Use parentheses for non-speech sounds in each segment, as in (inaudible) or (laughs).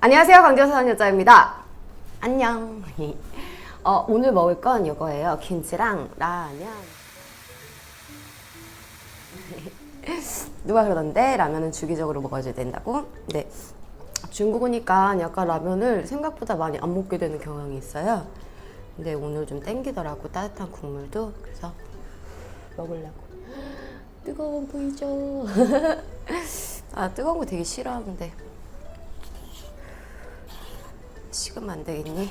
안녕하세요. 사는 여자입니다. 안녕. 어, 오늘 먹을 건 이거예요. 김치랑 라면. (laughs) 누가 그러던데 라면은 주기적으로 먹어줘야 된다고? 근데 중국 오니까 약간 라면을 생각보다 많이 안 먹게 되는 경향이 있어요. 근데 오늘 좀 땡기더라고 따뜻한 국물도 그래서 먹으려고. (gasps) 뜨거워 보이죠? (laughs) 아 뜨거운 거 되게 싫어하는데 식으면 안 되겠니?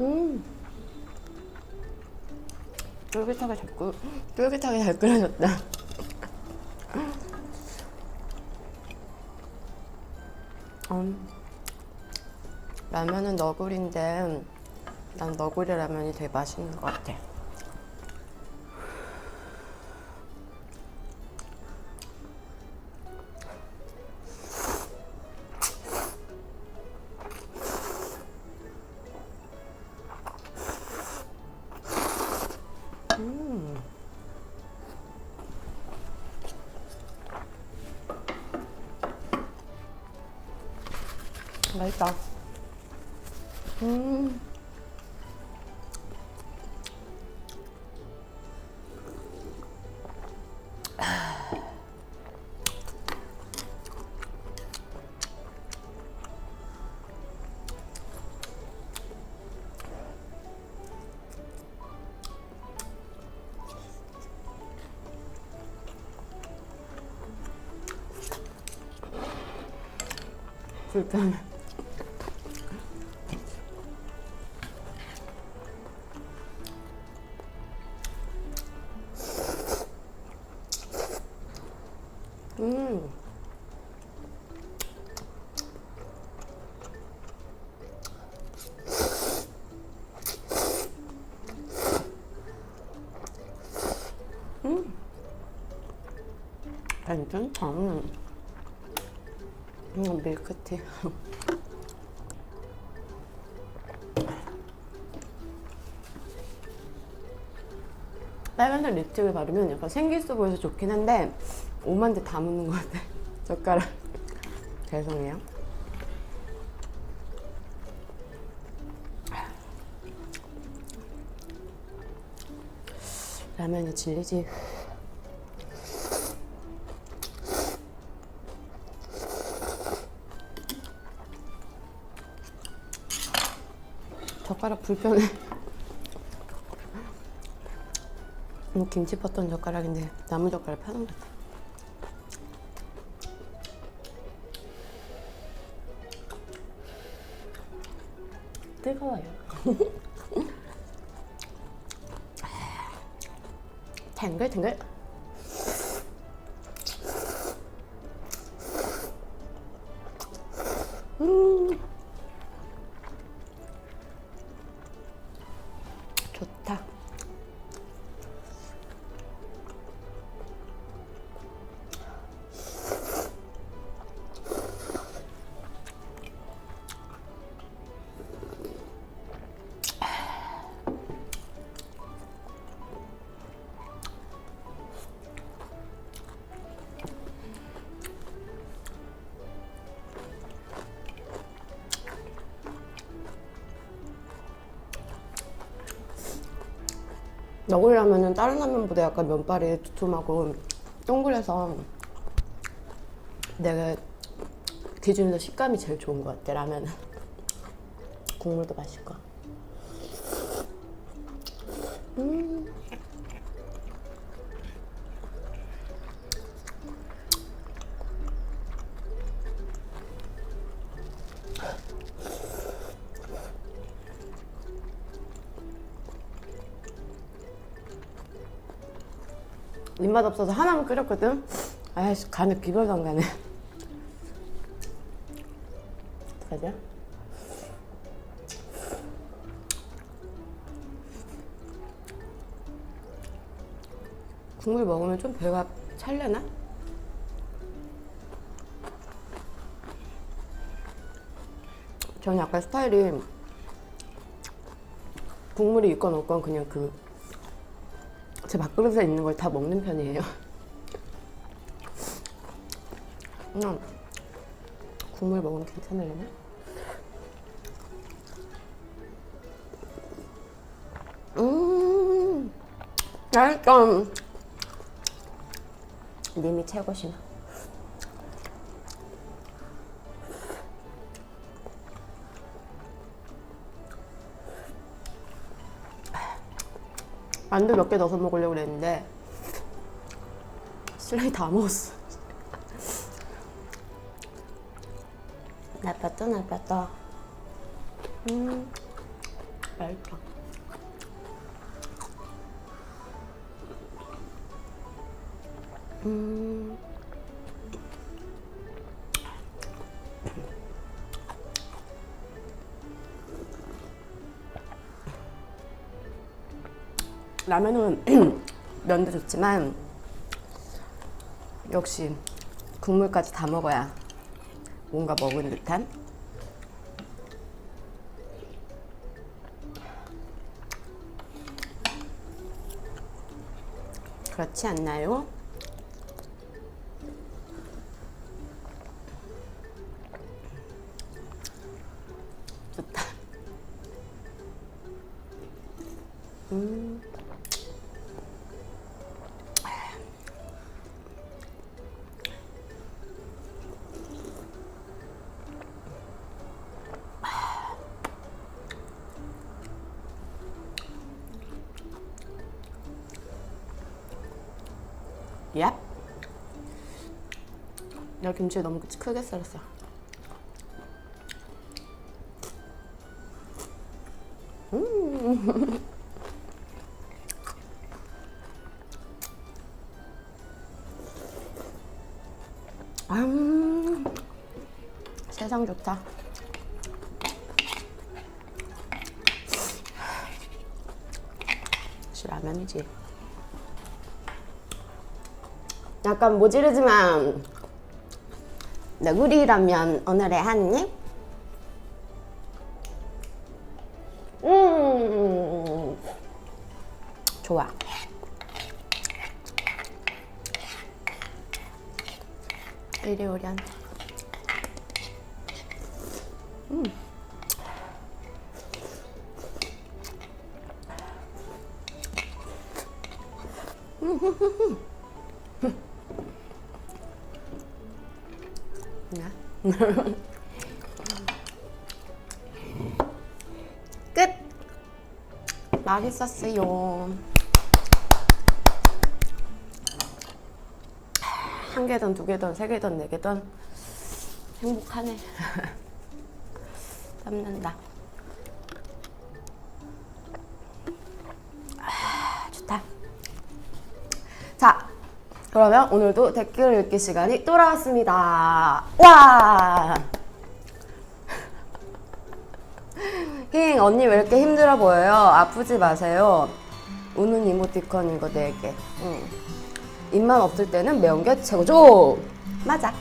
음. 쫄깃하게 잘 끓, 쫄깃하게 잘 끓여졌다. 음. 라면은 너구리인데 난 너구리 라면이 되게 맛있는 것 같아. 불편해. 음. 음. 괜찮다. 음, 밀크티. 빨간색 립스틱을 바르면 약간 생기 있어 보여서 좋긴 한데 오만데 다 묻는 것 같아. (laughs) 젓가락. 죄송해요. 라면이 질리지 젓가락 불편해 음, 김치 펐던 젓가락인데 나무 젓가락 편한 것 같아. 뜨거워요. (laughs) 탱글탱글. 라면은 다른 라면보다 약간 면발이 두툼하고 동그래서 내가 기준에서 식감이 제일 좋은 것 같아 라면은. 국물도 맛있고 입맛 없어서 하나만 끓였거든 아이씨 간에 비벼도 안 가네 어떡하지? 국물 먹으면 좀 배가 찰려나? 저는 약간 스타일이 국물이 있건 없건 그냥 그 제 밥그릇에 있는 걸 다 먹는 편이에요. 그냥 국물 먹으면 괜찮을려나? 음, 맛있다. 음. 님이 최고시나. 만두 몇 개 넣어서 먹으려고 그랬는데 슬레이 다 먹었어. 나빴다 나빴다. 음, 맛있다. 음. 라면은 (clears throat) 면도 좋지만 역시 국물까지 다 먹어야 뭔가 먹은 듯한 그렇지 않나요? 내가 김치 너무 크게 썰었어. 음. 세상 좋다. 역시 라면이지. 약간 모지르지만 너구리라면 오늘의 한 입? 음. 좋아. 이리 오련 나 (laughs) 끝! 맛있었어요. 한 개든 두 개든 세 개든 네 개든 행복하네. (laughs) 땀난다. 그러면 오늘도 댓글 읽기 시간이 돌아왔습니다. 와! (laughs) 힝, 언니 왜 이렇게 힘들어 보여요? 아프지 마세요. 우는 이모티콘 이거 4개. 응. 입만 없을 때는 매운 게 최고죠! 맞아.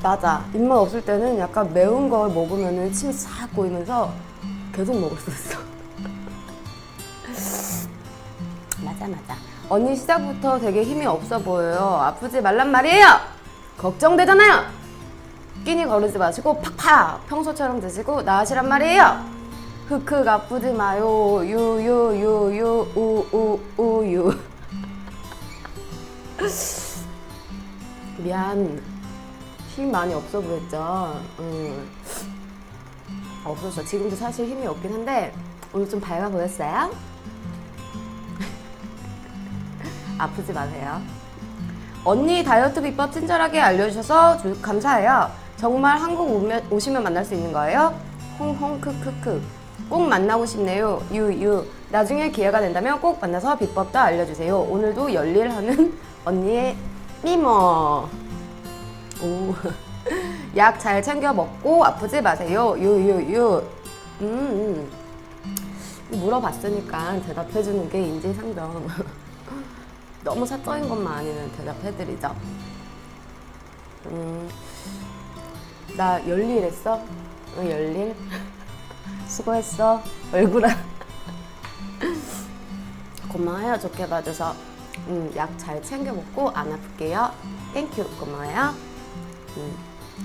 맞아. 입만 없을 때는 약간 매운 걸 먹으면 침이 싹 고이면서 계속 있어. (laughs) 맞아, 맞아. 언니 시작부터 되게 힘이 없어 보여요. 아프지 말란 말이에요! 걱정되잖아요! 끼니 거르지 마시고 팍팍 평소처럼 드시고 나으시란 말이에요! 흑흑 아프지 마요. 유유유유 우우우유. (laughs) 미안. 힘 많이 없어 보였죠? 음. 없었어. 지금도 사실 힘이 없긴 한데 오늘 좀 밝아 보였어요? (laughs) 아프지 마세요. 언니 다이어트 비법 친절하게 알려주셔서 주- 감사해요. 정말 한국 오시면 만날 수 있는 거예요? 홍홍 크크크. 꼭 만나고 싶네요. 유유. 나중에 기회가 된다면 꼭 만나서 비법도 알려주세요. 오늘도 열일하는 (laughs) 언니의 미모. 오. 약 잘 챙겨 먹고 아프지 마세요. 유유유. 음. 음. 물어봤으니까 대답해주는 게 인지상정. (laughs) 너무 사적인 것만 아니면 대답해드리죠. 음. 나 열일 했어? 응, 열일? (laughs) 수고했어. 얼굴아. (laughs) 고마워요. 좋게 봐줘서. 음, 약 잘 챙겨 먹고 안 아플게요. 땡큐. 고마워요. 음,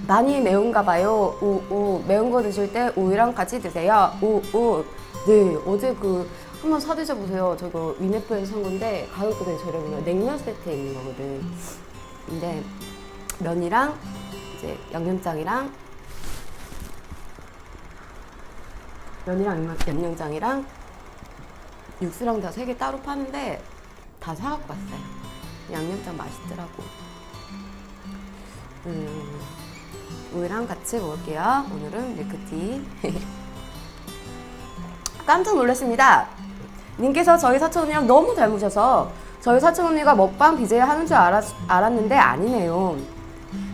많이 매운가 봐요. 우, 우. 매운 거 드실 때 우유랑 같이 드세요. 우, 우. 네, 어제 그 한번 사 드셔 보세요. 저거 위네프에서 산 건데 가격도 되게 저렴해요. 냉면 세트에 있는 거거든. 근데 면이랑 이제 양념장이랑 면이랑 양념- 양념장이랑 육수랑 다 세 개 따로 파는데 다 사갖고 왔어요. 양념장 맛있더라고. 음, 우유랑 같이 먹을게요. 오늘은 밀크티. (laughs) 깜짝 놀랐습니다. 님께서 저희 사촌 언니랑 너무 닮으셔서 저희 사촌 언니가 먹방 BJ 하는 줄 알았, 알았는데 아니네요.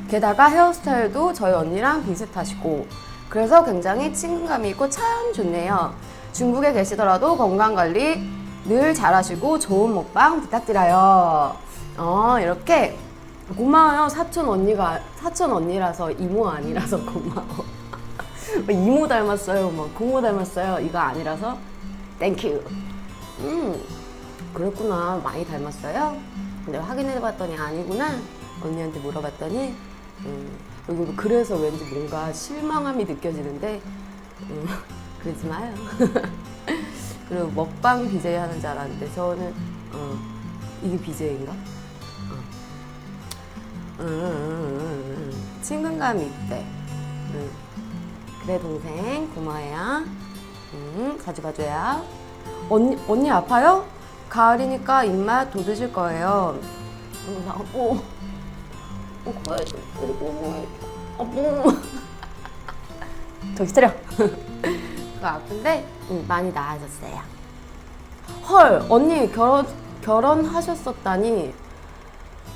게다가 헤어스타일도 저희 언니랑 비슷하시고 그래서 굉장히 친근감이 있고 참 좋네요. 중국에 계시더라도 건강 관리 늘 잘하시고 좋은 먹방 부탁드려요. 어 이렇게 고마워요 사촌 언니가 사촌 언니라서 이모 아니라서 고마워. 이모 닮았어요, 막 고모 닮았어요 이거 아니라서 땡큐. 음 그랬구나 많이 닮았어요. 근데 확인해봤더니 아니구나. 언니한테 물어봤더니 음, 그리고 그래서 왠지 뭔가 실망함이 느껴지는데 음, (laughs) 그러지 마요. (laughs) 그리고 먹방 BJ 하는 줄 알았는데 저는 어, 이게 BJ인가? 어. 음, 음, 음, 음. 친근감이 있대. 음. 그래 동생 고마워요. 음, 자주 봐줘요. 언니 언니 아파요? 가을이니까 입맛 돋으실 거예요. 음, 나 아파. 그리고 아파. 더 기다려. (laughs) 그거 아픈데 음, 많이 나아졌어요. 헐 언니 결혼 결혼하셨었다니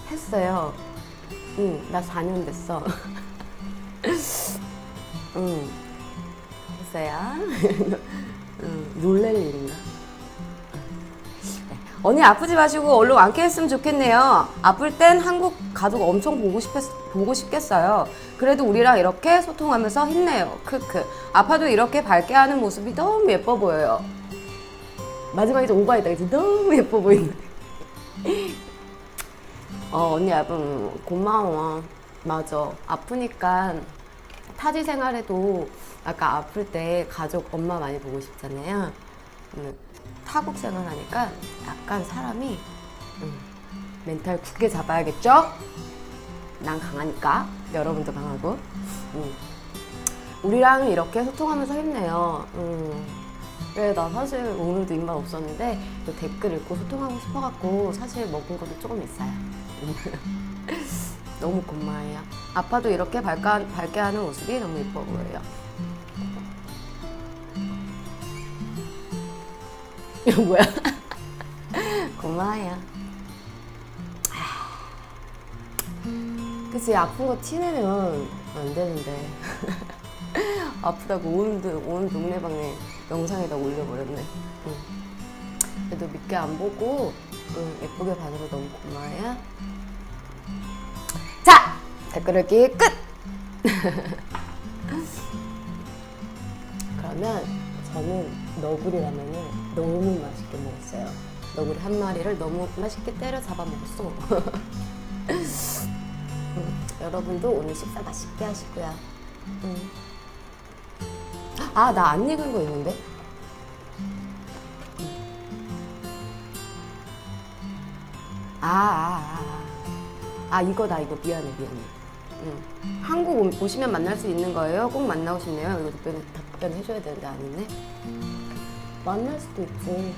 했어요. 응, 나 4년 됐어. (laughs) 응, 했어요. (laughs) 응, 놀랄 일인가? 네. 언니 아프지 마시고 얼른 완쾌했으면 좋겠네요. 아플 땐 한국 가족 엄청 보고 싶겠, 보고 싶겠어요. 그래도 우리랑 이렇게 소통하면서 힘내요. 크크. 아파도 이렇게 밝게 하는 모습이 너무 예뻐 보여요. 마지막에 좀 오버했다, 그치? 너무 예뻐 보인다. 어, 언니 아픈 고마워. 맞아. 아프니까 타지 생활에도 아까 아플 때 가족 엄마 많이 보고 싶잖아요. 근데 타국 생활하니까 약간 사람이 음, 멘탈 굳게 잡아야겠죠? 난 강하니까 여러분도 강하고 음. 우리랑 이렇게 소통하면서 힘내요. 음. 그래 나 사실 오늘도 입맛 없었는데 또 댓글 읽고 소통하고 싶어갖고 사실 먹은 것도 조금 있어요. (laughs) 너무 고마워요. 아파도 이렇게 밝게, 밝게 하는 모습이 너무 예뻐 보여요. 이거 뭐야? (laughs) 고마워요. 그치 아픈 거 티내면 안 되는데 (laughs) 아프다고 온, 도- 온 동네방네 영상에다 올려버렸네. 응. 그래도 믿게 안 보고 응, 예쁘게 봐줘서 너무 고마워요. 자 댓글 읽기 끝. (laughs) 그러면 저는 너구리라면을 너무 맛있게 먹었어요. 너구리 한 마리를 너무 맛있게 때려 잡아 먹었어. 음, (laughs) 여러분도 오늘 식사 맛있게 하시고요. 음. 아, 나 안 익은 거 있는데? 아, 아, 아. 아, 이거다, 이거. 미안해, 미안해. 음. 한국 오- 오시면 만날 수 있는 거예요? 꼭 만나고 싶네요. 이거 답변, 답변 해줘야 되는데 아니네. 만날 수도 있지.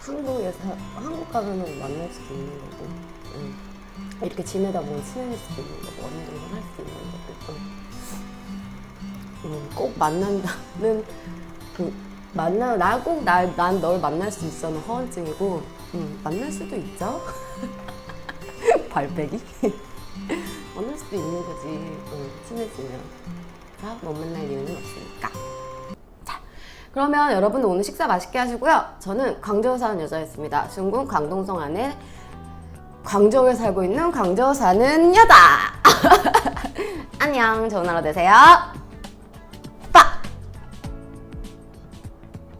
한국에서, 한국 가면은 만날 수도 있는 거고. 음. 이렇게 지내다 보면 친해질 수도 있는 거고, 어느 정도 할 수도 있는 거고. 음, 꼭 만난다는 그 만나 나 꼭 난 널 만날 수 있어는 허언증이고 음, 만날 수도 있죠 (laughs) 발빼기 (laughs) 수도 있는 거지. 음, 친해지면. 자, 못 만날 이유는 없으니까. 자 그러면 여러분 오늘 식사 맛있게 하시고요. 저는 광저우 사는 여자였습니다. 중국 광동성 안에 광저우에 살고 있는 광저우 사는 여자. (laughs) 안녕. 좋은 하루 되세요